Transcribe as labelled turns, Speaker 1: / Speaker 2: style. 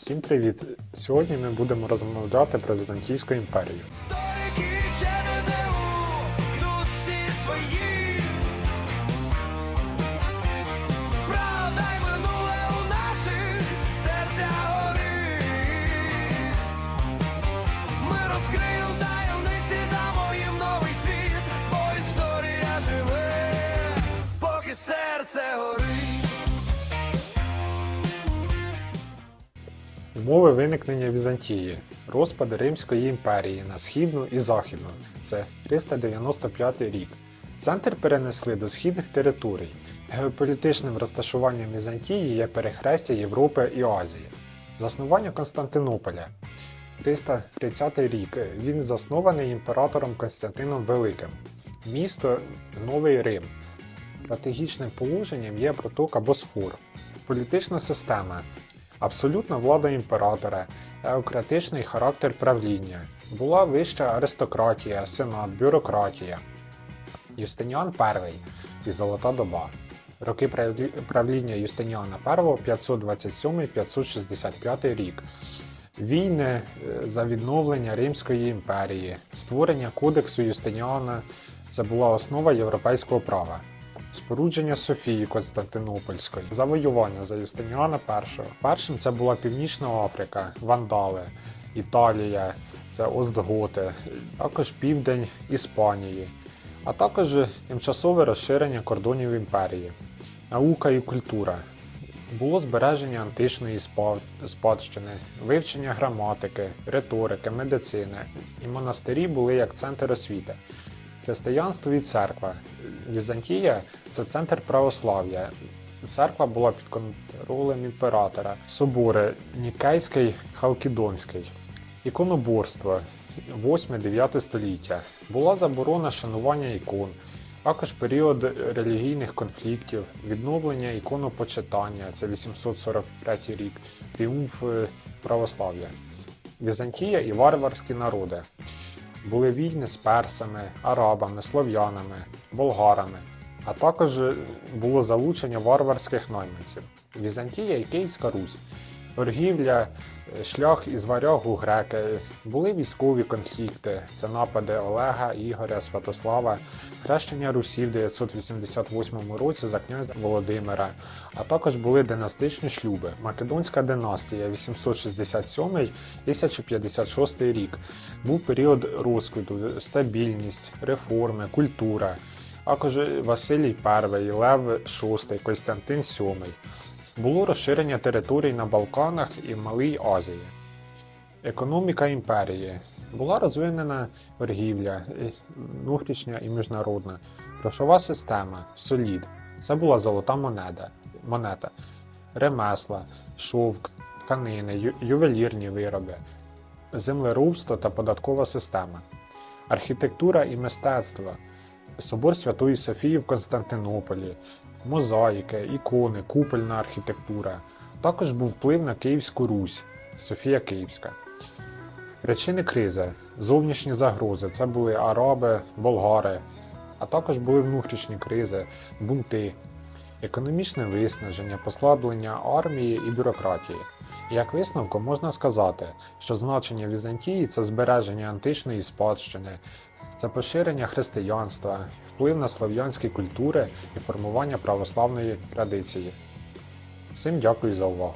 Speaker 1: Всім привіт! Сьогодні ми будемо розмовляти про Візантійську імперію.
Speaker 2: Історики
Speaker 1: Умови виникнення Візантії, розпад Римської імперії на східну і західну. Це 395 рік. Центр перенесли до східних територій. Геополітичним розташуванням Візантії є перехрестя Європи і Азії. Заснування Константинополя. 330 рік. Він заснований імператором Константином Великим. Місто Новий Рим. Стратегічним положенням є протока Босфор. Політична система. Абсолютна влада імператора, еократичний характер правління. Була вища аристократія, сенат, бюрократія. Юстиніан І і Золота доба. Роки правління Юстиніана І 527-565 рік. Війни е, за відновлення Римської імперії, створення Кодексу Юстиніана це була основа європейського права. Спорудження Софії Константинопольської, завоювання за Юстиніана І. Першим це була Північна Африка, Вандали, Італія, це Остготи, також південь Іспанії, а також тимчасове розширення кордонів імперії, наука і культура. Було збереження античної спадщини, вивчення граматики, риторики, медицини, і монастирі були як центр освіти. Християнство і церква. Візантія це центр православ'я. Церква була під контролем імператора. Собори Нікейський, Халкідонський. Іконоборство 8-9 століття. Була заборона шанування ікон. Також період релігійних конфліктів, відновлення іконопочитання, це 843 рік, тріумф е, православ'я. Візантія і варварські народи. Були війни з персами, арабами, слов'янами, болгарами, а також е, було залучення варварських найманців. Візантія і Київська Русь. Торгівля, е, шлях із варяг у греки, були військові конфлікти, це напади Олега, Ігоря, Святослава, хрещення Русі в 988 році за князя Володимира, а також були династичні шлюби. Македонська династія 867-1056 рік. Був період розквіту, стабільність, реформи, культура. Також Василій І, Лев VI, Костянтин VII. Було розширення територій на Балканах і в Малій Азії. Економіка імперії. Була розвинена торгівля, внутрішня і міжнародна, грошова система, солід. Це була золота монета, монета, ремесла, шовк, тканини, ювелірні вироби, землеробство та податкова система, архітектура і мистецтво, собор Святої Софії в Константинополі, мозаїки, ікони, купольна архітектура. Також був вплив на Київську Русь, Софія Київська. Причини кризи, зовнішні загрози це були араби, болгари, а також були внутрішні кризи, бунти, економічне виснаження, послаблення армії і бюрократії. Як висновку можна сказати, що значення Візантії це збереження античної спадщини, це поширення християнства, вплив на слов'янські культури і формування православної традиції. Всім дякую за увагу.